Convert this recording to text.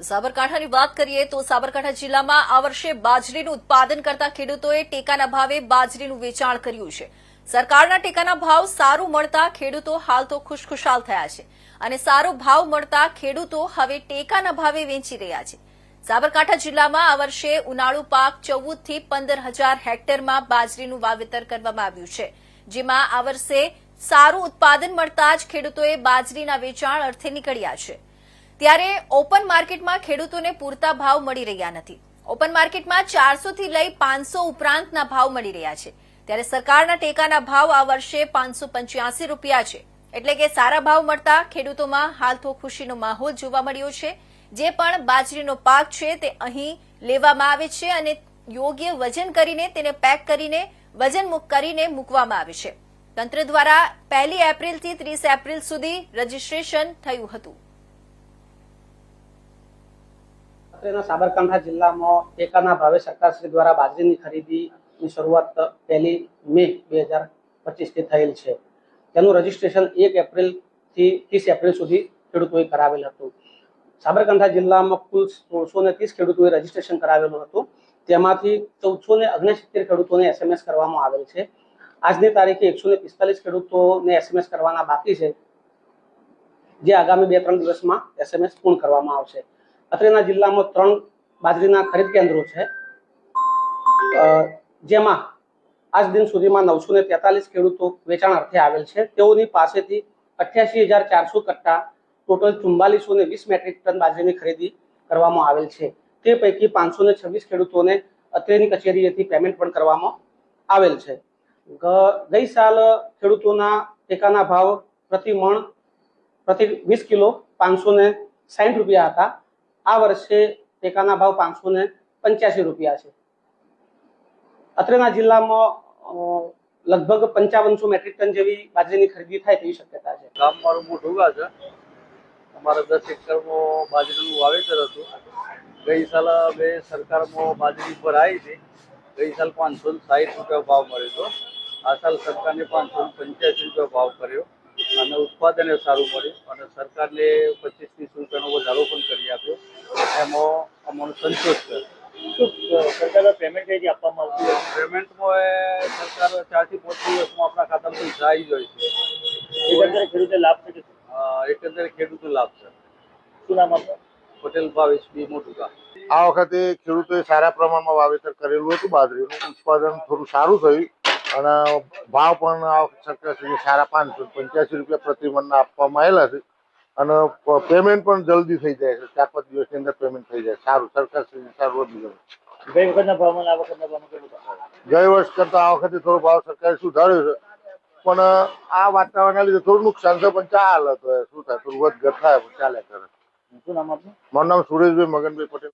સાબરકાંઠાની વાત કરીએ તો સાબરકાંઠા જિલ્લામાં આ વર્ષે બાજરીનું ઉત્પાદન કરતા ખેડૂતોએ ટેકાના ભાવે બાજરીનું વેચાણ કર્યું છે. સરકારના ટેકાના ભાવ સારું મળતા ખેડૂતો હાલ તો ખુશખુશાલ થયા છે અને સારો ભાવ મળતા ખેડૂતો હવે ટેકાના ભાવે વેચી રહ્યા છે. સાબરકાંઠા જિલ્લામાં આ વર્ષે ઉનાળુ પાક ચૌદથી પંદર હજાર હેક્ટરમાં બાજરીનું વાવેતર કરવામાં આવ્યું છે. જેમાં આ વર્ષે સારું ઉત્પાદન મળતા જ ખેડૂતોએ બાજરીના વેચાણ અર્થે નીકળ્યા છે. ત્યારે ઓપન માર્કેટમાં ખેડૂતોને પૂરતા ભાવ મળી રહ્યા નથી. ઓપન માર્કેટમાં ચારસો થી લઈ પાંચસો ઉપરાંતના ભાવ મળી રહ્યા છે. ત્યારે સરકારના ટેકાના ભાવ આ વર્ષે પાંચસો પંચ્યાસી રૂપિયા છે. એટલે કે સારા ભાવ મળતા ખેડૂતોમાં હાલ તો ખુશીનો માહોલ જોવા મળ્યો છે. જે પણ બાજરીનો પાક છે તે અહીં લેવામાં આવે છે અને યોગ્ય વજન કરીને તેને પેક કરીને વજન કરીને મૂકવામાં આવે છે. તંત્ર દ્વારા પહેલી એપ્રિલથી ત્રીસ એપ્રિલ સુધી રજીસ્ટ્રેશન થયું હતું. અત્રેના સાબરકાંઠા જિલ્લામાં ટેકાના ભાવે સરકારશ્રી દ્વારા બાજરીની ખરીદીની શરૂઆત પહેલી મે બે હજાર પચીસથી થયેલ છે. તેનું રજીસ્ટ્રેશન એક એપ્રિલથી ત્રીસ એપ્રિલ સુધી ખેડૂતોએ કરાવેલ હતું. સાબરકાંઠા જિલ્લામાં કુલ સોળસો ને ત્રીસ ખેડૂતોએ રજીસ્ટ્રેશન કરાવેલું હતું. તેમાંથી ચૌદસો ને ઓગણસિત્તેર ખેડૂતોને એસએમએસ કરવામાં આવેલ છે. આજની તારીખે એકસો ને પિસ્તાલીસ ખેડૂતોને એસએમએસ કરવાના બાકી છે. જે આગામી બે ત્રણ દિવસમાં એસએમએસ પૂર્ણ કરવામાં આવશે. અત્રેના જિલ્લામાં ત્રણ બાજરીના ખરીદ કેન્દ્રો છે. જેમાં આજ દિન સુધીમાં નવસો ને તેતાલીસ ખેડૂતો વેચાણ અર્થે આવેલ છે. તેઓની પાસેથી અઠ્યાસી હજાર ચારસો કટ્ટા ટોટલ ચુમ્બાલીસો ને વીસ મેટ્રિક ટન બાજરીની ખરીદી કરવામાં આવેલ છે. તે પૈકી પાંચસો ને છવ્વીસ ખેડૂતોને અત્રેની કચેરીએથી પેમેન્ટ પણ કરવામાં આવેલ છે. ગઈ સાલ ખેડૂતોના ટેકાના ભાવ પ્રતિ મણ, પ્રતિ વીસ કિલો પાંચસો ને સાઠ રૂપિયા હતા. આ વર્ષે ટેકાના ભાવ પાંચસો ને પંચ્યાસી રૂપિયા છે. અત્રેના જિલ્લામાં લગભગ પંચાવનસો મેટ્રિક ટન જેવી બાજરીની ખરીદી થાય તેવી શક્યતા છે. ગામ મારું મોઢુગા છે. અમારા દસ એકરમાં બાજરીનું વાવેતર હતું. ગઈ સાલ અમે સરકારમાં બાજરી પર આવી હતી. ગઈ સાલ પાંચસો સાઠ રૂપિયા ભાવ મળ્યો હતો. આ સાલ સરકારને પાંચસો પંચ્યાસી રૂપિયા ભાવ કર્યો. અને ઉત્પાદન સારું મળ્યું. અને સરકારને પચીસ ત્રીસ રૂપિયાનો વધારો પણ કરી આપ્યો. એમાં અમારો સંતોષ છે. સરકાર પેમેન્ટ કઈ આપવામાં આવતી હોય? પેમેન્ટમાં એ સરકાર ચારથી પાંચ દિવસમાં આપણા ખાતામાં પૈસા આવી જાય છે. એકંદરે ખેડૂતે લાભ છે શું? અ, એકંદરે ખેડૂતો લાભ છે. શું નામ આપનું? પટેલ ભાવેશ બી મોટુકા. આ વખતે ખેડૂતોએ સારા પ્રમાણમાં વાવેતર કરેલું હતું બાજરીનું ઉત્પાદન થોડું સારું થયું અને ભાવ પણ આ વખતે સરકારશ્રીએ સારા પાંચસો પંચ્યાસી રૂપિયા પ્રતિ મણના આપવામાં આવેલા છે. અને પેમેન્ટ પણ જલ્દી થઈ જાય છે. ચાર પાંચ દિવસની અંદર પેમેન્ટ થઈ જાય. સારું સરકારશ્રી સારું વધી જાય ગઈ વખતના ભાવમાં આ વખતના ભાવમાં કેટલો ગઈ વર્ષ કરતાં આ વખતે થોડો ભાવ સરકારે સુધાર્યો છે. પણ આ વાતાવરણના લીધે થોડું નુકસાન છે પણ ચાલે તો શું થાય? થોડું વધઘટ થાય પણ ચાલે કરે. શું નામ આપનું? મારું નામ સુરેશભાઈ મગનભાઈ પટેલ.